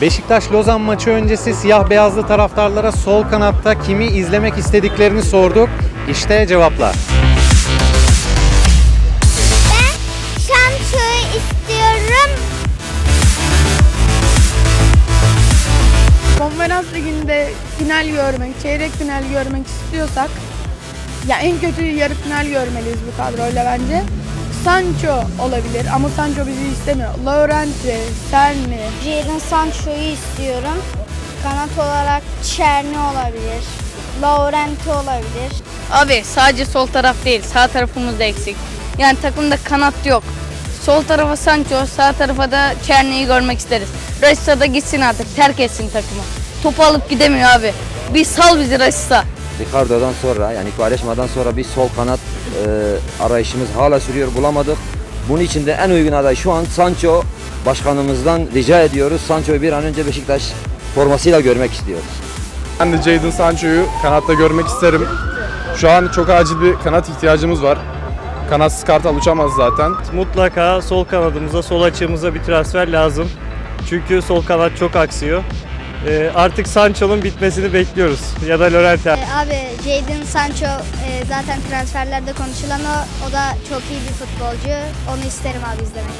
Beşiktaş-Lozan maçı öncesi siyah beyazlı taraftarlara sol kanatta kimi izlemek istediklerini sorduk. İşte cevaplar. Ben Şamço'yu istiyorum. Konferans liginde final görmek, çeyrek final görmek istiyorsak ya en kötü yarı final görmeliyiz bu kadroyla bence. Sancho olabilir ama Sancho bizi istemiyor. Llorente, Serni, Jadon Sancho'yu istiyorum. Kanat olarak Çerni olabilir. Laurenti olabilir. Abi sadece sol taraf değil, sağ tarafımız da eksik. Yani takımda kanat yok. Sol tarafa Sancho, sağ tarafa da Çerni'yi görmek isteriz. Resta da gitsin artık, terk etsin takımı. Topu alıp gidemiyor abi. Bir sal bizi Resta. Ricardo'dan sonra yani Quaresma'dan sonra bir sol kanat e, arayışımız hala sürüyor bulamadık. Bunun için de en uygun aday şu an Sancho başkanımızdan rica ediyoruz. Sancho'yu bir an önce Beşiktaş formasıyla görmek istiyoruz. Ben de Jadon Sancho'yu kanatta görmek isterim. Şu an çok acil bir kanat ihtiyacımız var. Kanatsız kartal uçamaz zaten. Mutlaka sol kanadımıza, sol açığımıza bir transfer lazım. Çünkü sol kanat çok aksıyor. Ee, artık Sancho'nun bitmesini bekliyoruz. Ya da Llorente. Abi Jadon Sancho e, zaten transferlerde konuşulan o. O da çok iyi bir futbolcu. Onu isterim abi izlemek.